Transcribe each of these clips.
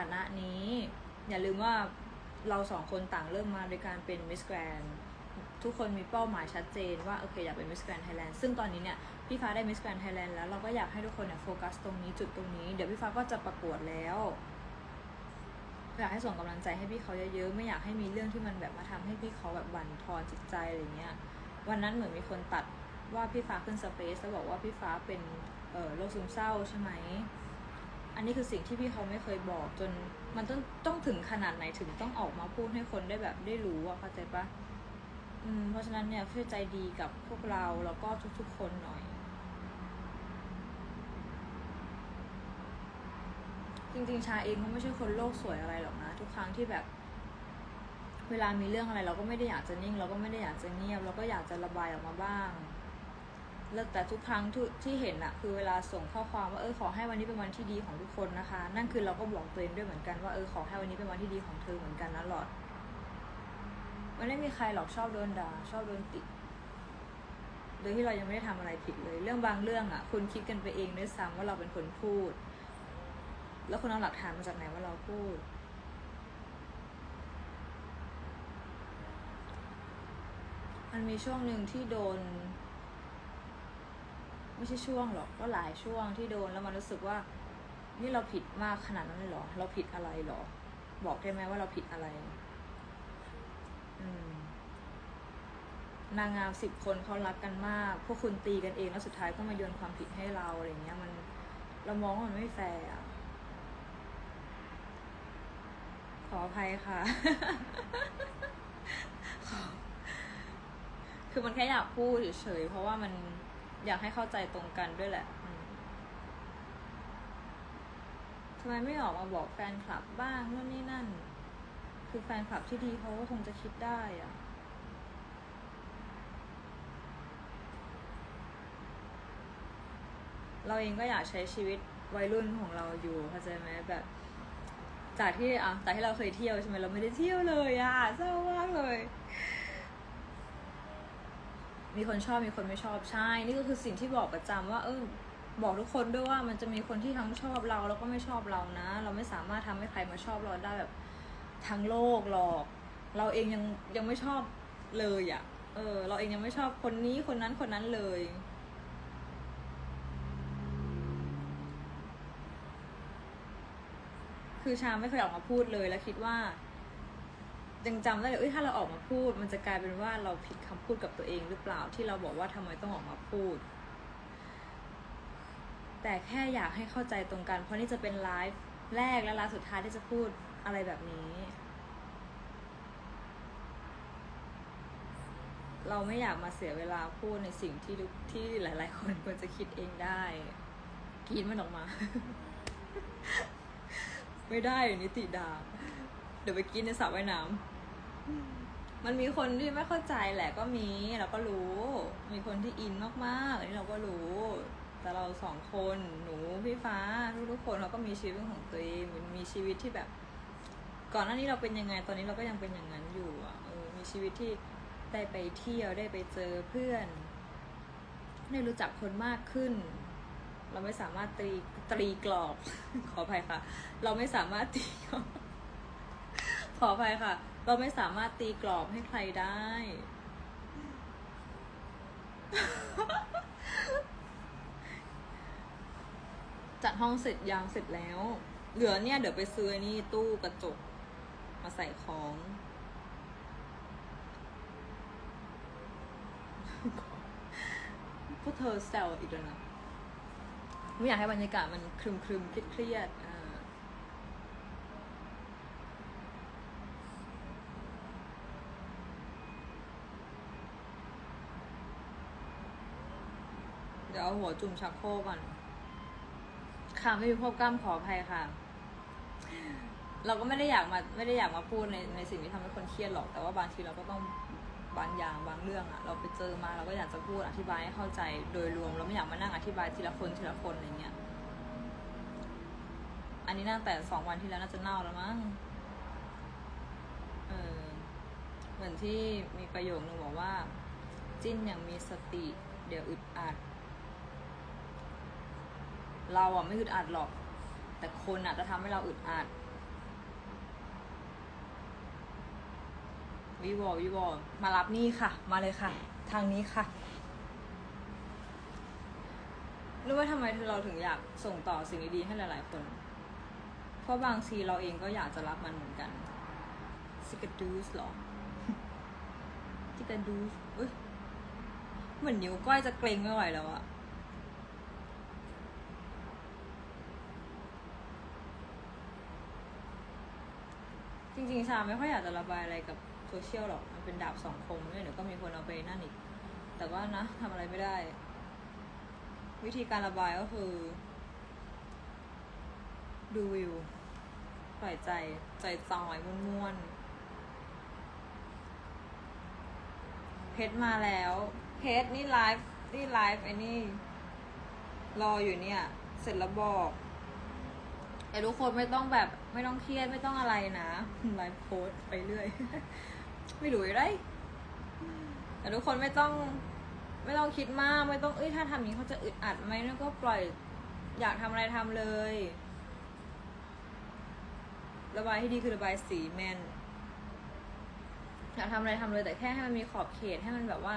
านะนี้ อย่าลืมว่าเราสองคนต่างเริ่มมาโดยการเป็นมิสแกรนทุกคนมีเป้าหมายชัดเจนว่าโอเคอยากเป็นมิสแกรนไทยแลนด์ซึ่งตอนนี้เนี่ยพี่ฟ้าได้มิสแกรนไทยแลนด์แล้วเราก็อยากให้ทุกคนเนี่ยโฟกัสตรงนี้จุดตรงนี้ เดี๋ยวพี่ฟ้าก็จะประกวดแล้วอยากให้ส่งกำลังใจให้พี่เขาเยอะๆไม่อยากให้มีเรื่องที่มันแบบมาทำให้พี่เขาแบบบั่นทอนจิตใจอะไรเงี้ยวันนั้นเหมือนมีคนตัดว่าพี่ฟ้าขึ้นสเปซแล้วบอกว่าพี่ฟ้าเป็นเออโรคซึมเศร้าใช่ไหม อันนี้คือสิ่งที่พี่เขาไม่เคยบอกจนมันต้องต้องถึงขนาดไหนถึงต้องออกมาพูดให้คนได้แบบได้รู้อะเข้าใจปะอืมเพราะฉะนั้นเนี่ยช่วยใจดีกับพวกเราแล้วก็ทุกๆคนหน่อย จริงๆชาเองก็ไม่ใช่คนโลกสวยอะไรหรอกนะ ทุกครั้งที่แบบ เวลามีเรื่องอะไร เราก็ไม่ได้อยากจะนิ่ง เราก็ไม่ได้อยากจะเงียบ เราก็อยากจะระบายออกมาบ้าง แล้วแต่ทุกครั้งที่ที่เห็นอะคือเวลาส่งข้อความว่าเออขอให้วันนี้เป็นวันที่ดีของทุกคนนะคะ นั่นคือเราก็บอกตัวเองด้วยเหมือนกันว่าเออขอให้วันนี้เป็นวันที่ดีของเธอเหมือนกันนะหลอดมันไม่มีใครหรอกชอบโดนด่าชอบโดนติ โดยที่เรายังไม่ได้ทำอะไรผิดเลย เรื่องบางเรื่องอะคุณคิดกันไปเองด้วยซ้ำว่าเราเป็นคนพูด แล้วคุณเอาหลักฐานมาจากไหนว่าเราพูดมันมีช่วงหนึ่งที่โดน ไม่ใช่ช่วงหรอกก็หลายช่วงที่โดนแล้วมันรู้สึกว่า นี่เราผิดมากขนาดนั้นเลยหรอ เราผิดอะไรหรอ บอกได้ไหมว่าเราผิดอะไร อืมนางงามสิบคนเขารักกันมาก พวกคุณตีกันเองแล้วสุดท้ายก็มาโยนความผิดให้เราอะไรเงี้ย มัน เรามองว่ามันไม่แฟร์อะขออภัยค่ะ คือมันแค่อยากพูดเฉยๆเพราะว่ามัน อยากให้เข้าใจตรงกันด้วยแหละทำไมไม่ออกมาบอกแฟนคลับบ้างนู่นนี่นั่น คือแฟนคลับที่ดีเขาก็คงจะคิดได้อะเราเองก็อยากใช้ชีวิตวัยรุ่นของเราอยู่เข้าใจไหมแบบ จากที่อะจากที่เราเคยเที่ยวใช่ไหมเราไม่ได้เที่ยวเลยอะเศร้ามากเลย มีคนชอบมีคนไม่ชอบใช่ นี่ก็คือสิ่งที่บอกประจำว่า เออบอกทุกคนด้วยว่ามันจะมีคนที่ทั้งชอบเราแล้วก็ไม่ชอบเรานะ เราไม่สามารถทำให้ใครมาชอบเราได้แบบทั้งโลกหรอก เราเองยังยังไม่ชอบเลยอะ่ะ เออ เราเองยังไม่ชอบคนนี้คนนั้นคนนั้นเลย คือชาไม่เคยออกมาพูดเลยแล้วคิดว่า ยังจำได้เลยเอ้ยถ้าเราออกมาพูด มันจะกลายเป็นว่าเราผิดคำพูดกับตัวเองหรือเปล่าที่เราบอกว่าทำไมต้องออกมาพูด แต่แค่อยากให้เข้าใจตรงกัน เพราะนี่จะเป็นไลฟ์แรกและไลฟ์สุดท้ายที่จะพูดอะไรแบบนี้ เราไม่อยากมาเสียเวลาพูดในสิ่งที่ที่หลาย ๆ คนควรจะคิดเองได้กินมันออกมา ไม่ได้นิติดา ดี๋ยวไปกินในสระว่ายน้ำมันมีคนที่ไม่เข้าใจแหละก็มีเราก็รู้ มีคนที่อินมากๆอันนี้เราก็รู้ แต่เราสองคนหนูพี่ฟ้าทุกๆคนเราก็มีชีวิตของตัวเองมันมีชีวิตที่แบบ ก่อนหน้านี้เราเป็นยังไงตอนนี้เราก็ยังเป็นอย่างนั้นอยู่อะเออมีชีวิตที่ได้ไปเที่ยวได้ไปเจอเพื่อนได้รู้จักคนมากขึ้น เราไม่สามารถตรีตรีกรอบ ขออภัยค่ะ เราไม่สามารถตีกรอบ ขออภัยค่ะ เราไม่สามารถตีกรอบให้ใครได้ จัดห้องเสร็จยังเสร็จแล้ว เหลือเนี่ย เดี๋ยวไปซื้อนี่ตู้กระจก มาใส่ของ พวกเธอแซวอีกแล้วนะไม่อยากให้บรรยากาศมันครึมครึมเครียดๆอ่าเดี๋ยวเอา หัวจุ่มชักโครกก่อน ค่ะไม่มีพวกล้ามขออภัยค่ะ เราก็ไม่ได้อยากมาไม่ได้อยากมาพูดในในสิ่งที่ทำให้คนเครียดหรอก แต่ว่าบางทีเราก็ต้องบางอย่างบางเรื่องอะเราไปเจอมาเราก็อยากจะพูดอธิบายให้เข้าใจโดยรวมเราไม่อยากมานั่งอธิบายทีละคนทีละคนอะไรเงี้ย อันนี้นั่งแต่สองวันที่แล้วน่าจะเน่าแล้วมั้ง เออเหมือนที่มีประโยคนึงบอกว่า จิ้นอย่างมีสติ เดี๋ยวอึดอัด เราอะไม่อึดอัดหรอก แต่คนอะจะทำให้เราอึดอัดวิวอลวิวอลมารับนี่ค่ะ มาเลยค่ะ ทางนี้ค่ะรู้ว่าทำไมเราถึงอยากส่งต่อสิ่งดีๆให้หลาย ๆ คน เพราะบางทีเราเองก็อยากจะรับมันเหมือนกันซิกาดูสหรอซิกาดูสเอ้ยเหมือนนิ้วก้อยจะเกรงไม่ไหวแล้วอะ ริงๆชาไม่ค่อยอยากจะระบายอะไรกับโซเชียลหรอก มันเป็นดาบสองคมเนี่ยเดี๋ยวก็มีคนเอาไปนั่นอีก แต่ว่านะทำอะไรไม่ได้ วิธีการระบายก็คือ ดูวิวปล่อยใจใจจอยม่วนๆ เพชรมาแล้ว เพชรนี่ไลฟ์นี่ไลฟ์ไอ้นี่ รออยู่เนี่ย เสร็จแล้วบอก แต่ทุกคนไม่ต้องแบบไม่ต้องเครียดไม่ต้องอะไรนะไลฟ์โพสไปเรื่อย ไม่รู้อะไรแต่ทุกคนไม่ต้อง ไม่ต้องคิดมากไม่ต้องเอ้ยถ้าทำอย่างนี้เขาจะอึดอัดไหมนั่นก็ปล่อยอยากทำอะไรทำเลย ระบายให้ดีคือระบายสีแมนอยากทำอะไรทำเลยแต่แค่ให้มันมีขอบเขตให้มันแบบว่า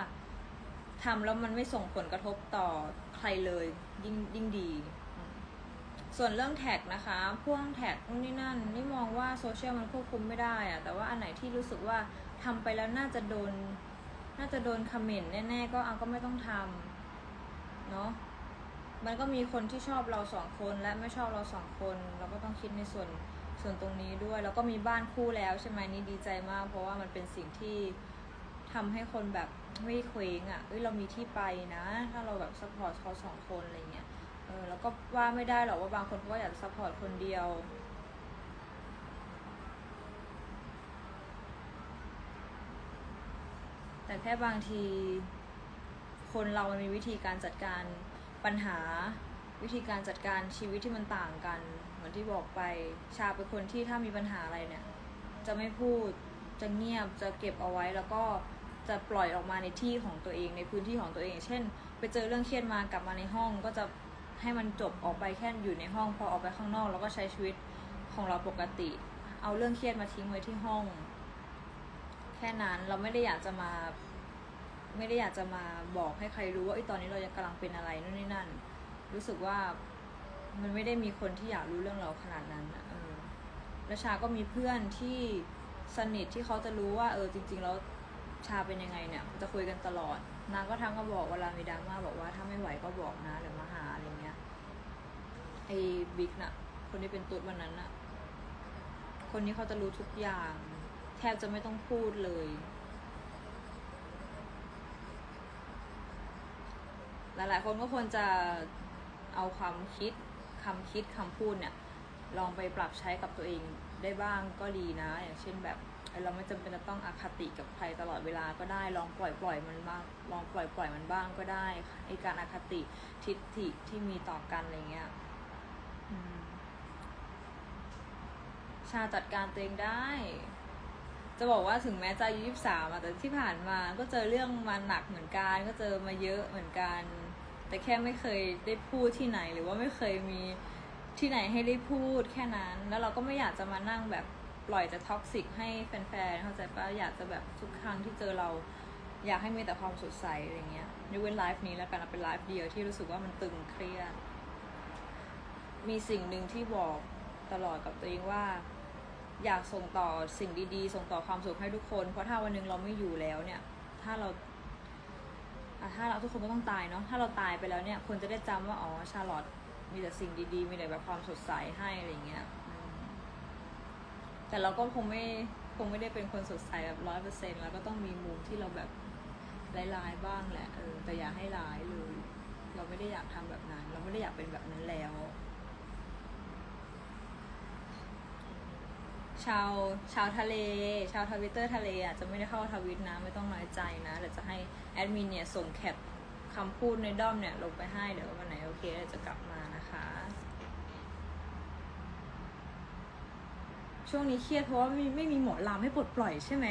ทำแล้วมันไม่ส่งผลกระทบต่อใครเลยยิ่งยิ่งดี ส่วนเรื่องแท็กนะคะพ่วงแท็กนู่นนี่นั่นนี่มองว่าโซเชียลมันควบคุมไม่ได้อะแต่ว่าอันไหนที่รู้สึกว่าทำไปแล้วน่าจะโดน น่าจะโดนคอมเมนต์แน่ๆก็เอาก็ไม่ต้องทำเนาะมันก็มีคนที่ชอบเราสองคนและไม่ชอบเราสองคน เราก็ต้องคิดในส่วนส่วนตรงนี้ด้วย แล้วก็มีบ้านคู่แล้วใช่ไหมนี่ดีใจมาก เพราะว่ามันเป็นสิ่งที่ทำให้คนแบบไม่เคว้งอะ่ะเอ้ยเรามีที่ไปนะ ถ้าเราแบบซัพพอร์ตเขาสองคนอะไรเงี้ย ออแล้วก็ว่าไม่ได้หรอกว่าบางคนเขาก็อยากซัพพอร์ตคนเดียว แต่แค่บางที คนเรามันมีวิธีการจัดการปัญหาวิธีการจัดการชีวิตที่มันต่างกัน เหมือนที่บอกไปชาเป็นคนที่ถ้ามีปัญหาอะไรเนี่ย จะไม่พูดจะเงียบจะเก็บเอาไว้แล้วก็จะปล่อยออกมาในที่ของตัวเองในพื้นที่ของตัวเอง เช่น ไปเจอเรื่องเครียดมากลับมาในห้องก็จะ ให้มันจบออกไปแค่อยู่ในห้องพอออกไปข้างนอกแล้วก็ใช้ชีวิตของเราปกติ เอาเรื่องเครียดมาทิ้งไว้ที่ห้อง แค่นั้นเราไม่ได้อยากจะมา ไม่ได้อยากจะมาบอกให้ใครรู้ว่าไอ้ตอนนี้เรายังกำลังเป็นอะไรนู่นนี่นั่น รู้สึกว่ามันไม่ได้มีคนที่อยากรู้เรื่องเราขนาดนั้นเออแล้วชาก็มีเพื่อนที่สนิทที่เขาจะรู้ว่า เออจริง ๆ แล้วชาเป็นยังไงเนี่ยจะคุยกันตลอดนางก็ทั้งก็บอกเวลามีดราม่าบอกว่าถ้าไม่ไหวก็บอกนะเดี๋ยวมาหาอะไรเงี้ย ไอ้บิ๊กน่ะ คนที่เป็นตุ๊ดวันนั้นน่ะ คนนี้เขาจะรู้ทุกอย่าง แทบจะไม่ต้องพูดเลย หลายๆ คนก็ควรจะเอาความคิดคำคิดคำพูดเนี่ย ลองไปปรับใช้กับตัวเองได้บ้างก็ดีนะ อย่างเช่นแบบเราไม่จำเป็นจะต้องอคติกับใครตลอดเวลาก็ได้ลองปล่อยปล่อยมันบ้างลองปล่อยปล่อยมันบ้างก็ได้ไอการอคติทิฏฐิที่มีต่อกันอะไรเงี้ย ชาจัดการตัวเองได้ จะบอกว่าถึงแม้จะอายุยี่สามแต่ที่ผ่านมาก็เจอเรื่องมาหนักเหมือนกัน ก็เจอมาเยอะเหมือนกัน แต่แค่ไม่เคยได้พูดที่ไหน หรือว่าไม่เคยมีที่ไหนให้ได้พูดแค่นั้น แล้วเราก็ไม่อยากจะมานั่งแบบปล่อยจะท็อกซิกให้แฟนๆเข้าใจปะอยากจะแบบทุกครั้งที่เจอเราอยากให้มีแต่ความสดใสอะไรเงี้ยยกเว้นไลฟ์นี้แล้วกันเอาเป็นไลฟ์เดียวที่รู้สึกว่ามันตึงเครียด มีสิ่งหนึ่งที่บอกตลอดกับตัวเองว่า อยากส่งต่อสิ่งดีๆ ส่งต่อความสุขให้ทุกคน เพราะถ้าวันหนึ่งเราไม่อยู่แล้วเนี่ย ถ้าเราถ้าเราทุกคนก็ต้องตายเนาะถ้าเราตายไปแล้วเนี่ยคนจะได้จำว่าอ๋อชาลอตมีแต่สิ่งดีๆ มีแต่แบบความสดใสให้อะไรเงี้ยแต่เราก็คงไม่คงไม่ได้เป็นคนสดใสแบบร้อยเปอร์เซ็นแล้วก็ต้องมีมุมที่เราแบบร้ายๆบ้างแหละเออแต่อย่าให้ร้ายเลย เราไม่ได้อยากทำแบบนั้น เราไม่ได้อยากเป็นแบบนั้นแล้ว ชาวชาวทะเล ชาวทวิตเตอร์ทะเลอะจะไม่ได้เข้าทวิตนะ ไม่ต้องน้อยใจนะเดี๋ยวจะให้แอดมินเนี่ยส่งแคปคำพูดในด้อมเนี่ยลงไปให้เดี๋ยววันไหนโอเคเดี๋ยวจะกลับมานะคะ ช่วงนี้เครียดเพราะว่าไม่ไม่มีหมอลำให้ปลดปล่อยใช่ไหม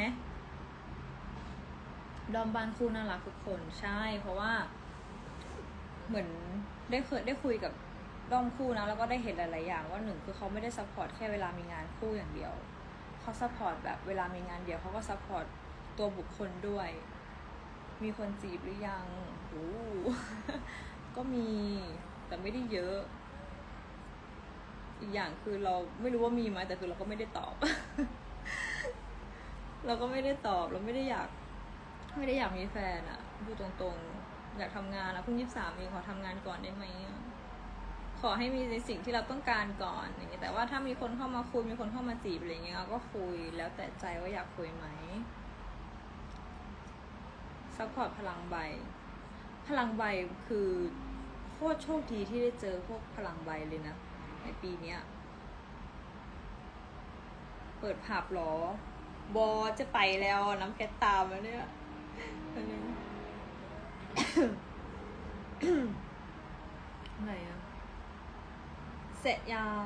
ดอมบานคู่น่ารักทุกคนใช่ เพราะว่าเหมือนได้เคยได้คุยกับ ด้อมคู่นะแล้วก็ได้เห็นหลาย ๆ อย่างว่าหนึ่งคือเขาไม่ได้ซัพพอร์ตแค่เวลามีงานคู่อย่างเดียวเขาซัพพอร์ตแบบเวลามีงานเดียวเขาก็ซัพพอร์ตตัวบุคคลด้วย มีคนจีบหรือยังโอ้ก็มีแต่ไม่ได้เยอะ อีกอย่างคือเราไม่รู้ว่ามีไหมแต่คือเราก็ไม่ได้ตอบ เราก็ไม่ได้ตอบเราไม่ได้อยาก ไม่ได้อยากมีแฟนอะพูดตรง ๆ อยากทำงานแล้วเพิ่งยี่สิบสามเองขอทำงานก่อนได้ไหมอะ ขอให้มีในสิ่งที่เราต้องการก่อนอย่างเงี้ยแต่ว่าถ้ามีคนเข้ามาคุยมีคนเข้ามาจีบอะไรเงี้ยเราก็คุยแล้วแต่ใจว่าอยากคุยไหมซัพพอร์ตพลังใบ พลังใบคือโคตรโชคดีที่ได้เจอพวกพลังใบเลยนะในปีเนี้ยเปิดผับหรอ บอจะไปแล้วน้ำแกตามแล้วเนี่ยอันนึงอะไรอะ เสร็จยัง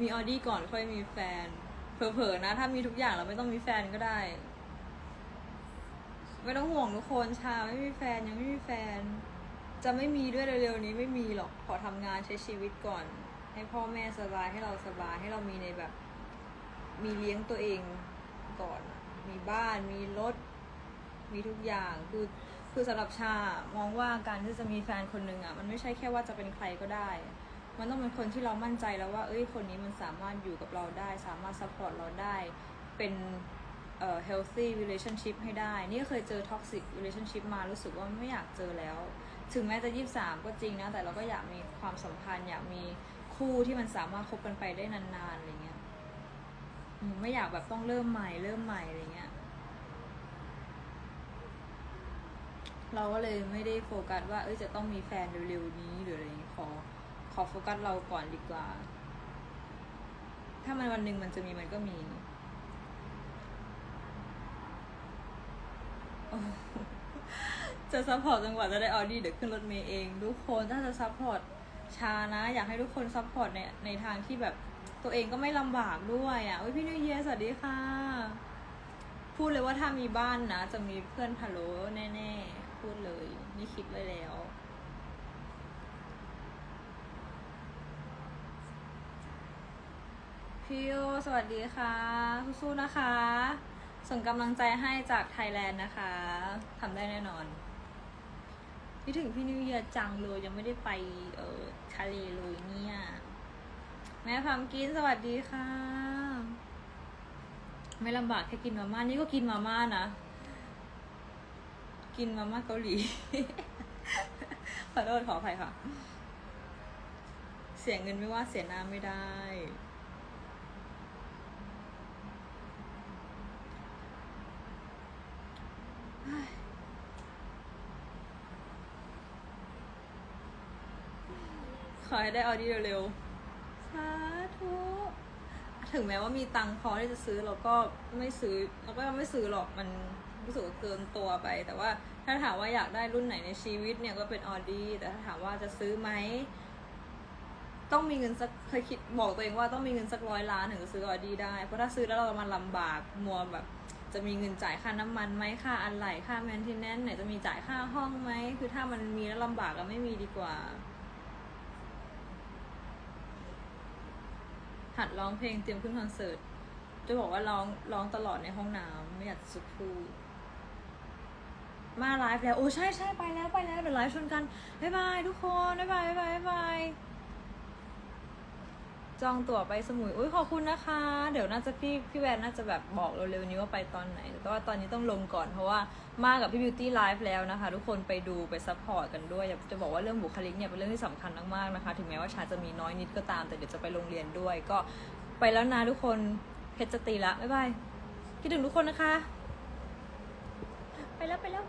มีออดี้ก่อนค่อยมีแฟน เผลอๆนะ ถ้ามีทุกอย่างเราไม่ต้องมีแฟนก็ได้ ไม่ต้องห่วงทุกคนชาไม่มีแฟนยังไม่มีแฟน จะไม่มีด้วยเร็วๆนี้ไม่มีหรอกขอทำงานใช้ชีวิตก่อน ให้พ่อแม่สบายให้เราสบายให้เรามีในแบบ มีเลี้ยงตัวเองก่อน มีบ้านมีรถ มีทุกอย่างคือ คือสำหรับชามองว่าการที่จะมีแฟนคนหนึ่งอะมันไม่ใช่แค่ว่าจะเป็นใครก็ได้ มันต้องเป็นคนที่เรามั่นใจแล้วว่า เอ้ยคนนี้มันสามารถอยู่กับเราได้ สามารถซัพพอร์ตเราได้ เป็นเอ่อ healthy relationship ให้ได้ นี่เคยเจอ toxic relationship มารู้สึกว่าไม่อยากเจอแล้ว ถึงแม้จะยี่สามก็จริงนะ แต่เราก็อยากมีความสัมพันธ์ อยากมีคู่ที่มันสามารถคบกันไปได้นานๆอะไรเงี้ยไม่อยากแบบต้องเริ่มใหม่เริ่มใหม่อะไรเงี้ย เราก็เลยไม่ได้โฟกัสว่าเอ้ยจะต้องมีแฟนเร็วๆนี้หรืออะไรอย่างเงี้ยขอ ขอโฟกัสเราก่อนดีกว่า ถ้ามันวันหนึ่งมันจะมีมันก็มีจะซัพพอร์ตจังหวะจะได้ออดี้เดี๋ยวขึ้นรถเมย์เองทุกคนถ้าจะซัพพอร์ตชานะ อยากให้ทุกคนซัพพอร์ตในในทางที่แบบตัวเองก็ไม่ลำบากด้วยอะโอ้ยพี่นิวเยียสวัสดีค่ะ พูดเลยว่าถ้ามีบ้านนะ จะมีเพื่อนพะโล้แน่ ๆ พูดเลยนี่คิดไว้แล้ว พี่โอสวัสดีค่ะสู้ๆนะคะ ส่งกำลังใจให้จากไทยแลนด์นะคะทำได้แน่นอนคิดถึงพี่นิวเยียจังเลยยังไม่ได้ไปเออทะเลเลยเนี่ย แม่พัมกินสวัสดีค่ะ ไม่ลำบากแค่กินมาม่านี่ก็กินมาม่านะ กินมาม่าเกาหลี ขอโทษขออภัยค่ะ เสียเงินไม่ว่าเสียหน้าไม่ได้ ขอให้ได้ออดี้เร็วๆ สาธุถึงแม้ว่ามีตังค์พอที่จะซื้อเราก็ไม่ซื้อเราก็ไม่ซื้อหรอกมัน รู้สึกว่าเกินตัวไป แต่ว่าถ้าถามว่าอยากได้รุ่นไหนในชีวิตเนี่ยก็เป็นออดี้แต่ถ้าถามว่าจะซื้อไหมต้องมีเงินสักเคยคิดบอกตัวเองว่าต้องมีเงินสักร้อยล้านถึงจะซื้อออดี้ได้ เพราะถ้าซื้อแล้วเรามันลำบากมัวแบบ จะมีเงินจ่ายค่าน้ำมันไหมค่าอะไหลค่าแมนเทนแนนซ์ไหนจะมีจ่ายค่าห้องไหมคือถ้ามันมีแล้วลำบากก็ไม่มีดีกว่า หัดร้องเพลงเตรียมขึ้นคอนเสิร์ตจะบอกว่าร้องร้องตลอดในห้องน้ำไม่อยากจะสุดพูด มาไลฟ์แล้ว โอ้ใช่ใช่ไปแล้วไปแล้วเดี๋ยวไลฟ์ชนกันบ๊ายบายทุกคนบ๊ายบายบ๊ายบายบ๊ายบายจองตั๋วไปสมุยอุ้ยขอบคุณนะคะ เดี๋ยวน่าจะพี่พี่แวนน่าจะแบบบอกเร็วๆนี้ว่าไปตอนไหนแต่ว่าตอนนี้ต้องลงก่อนเพราะว่ามากับพี่บิวตี้ไลฟ์แล้วนะคะ ทุกคนไปดูไปซัพพอร์ตกันด้วยอยากจะบอกว่าเรื่องบุคลิกเนี่ยเป็นเรื่องที่สำคัญมากๆนะคะ ถึงแม้ว่าชาจะมีน้อยนิดก็ตาม แต่เดี๋ยวจะไปโรงเรียนด้วย ก็ไปแล้วนะทุกคนเพชรจะตีละบ๊ายบายคิดถึงทุกคนนะคะ ไปแล้วไปแล้ว